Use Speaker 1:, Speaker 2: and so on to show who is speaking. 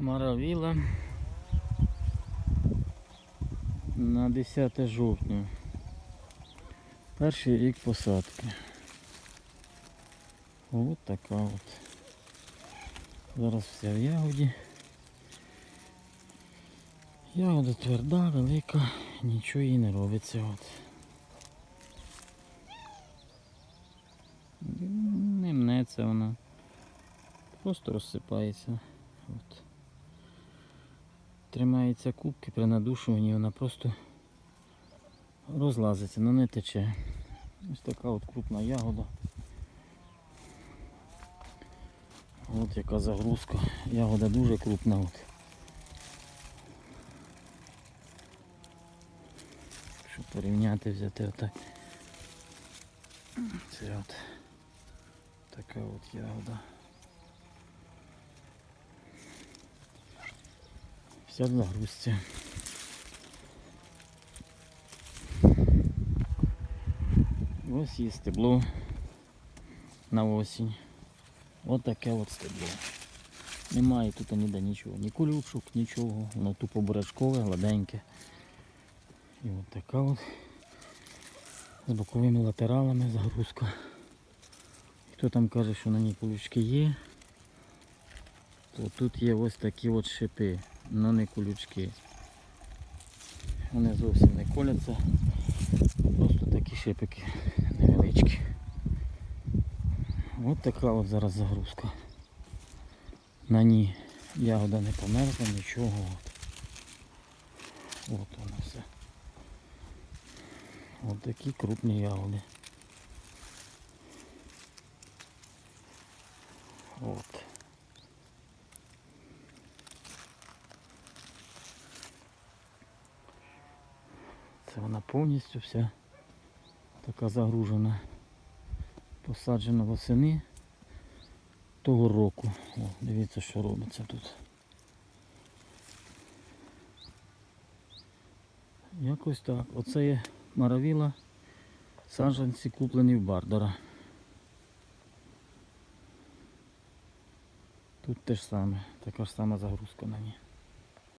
Speaker 1: Маравіла на 10 жовтня. Перший рік посадки. От така от. Зараз вся в ягоді. Ягода тверда, велика, нічого їй не робиться. От. Не мнеться вона. Просто розсипається. От. Тримається кубки при надушуванні, вона просто розлазиться, але не тече. Ось така от крупна ягода. От яка загрузка. Ягода дуже крупна. От. Щоб порівняти, взяти отак. Це от така от ягода. Вся в загрузці. Ось є стебло на осінь. Ось таке от стебло. Немає тут ніде нічого, ні колючок, нічого. Воно тупо бурячкове, гладеньке. І от така от з боковими латералами загрузка. Хто там каже, що на ній колючки є, то тут є ось такі от шипи, але не колючки. Вони зовсім не коляться. Просто такі шипики невеличкі. От така от зараз загрузка. На ній ягода не померзла, нічого. От, воно все. От такі крупні ягоди. От. Це вона повністю вся така загружена. Посаджена восени того року. О, дивіться, що робиться тут. Якось так. Оце є маравіла, саджанці куплені в Бардера. Тут те ж саме, така ж сама загрузка на ній.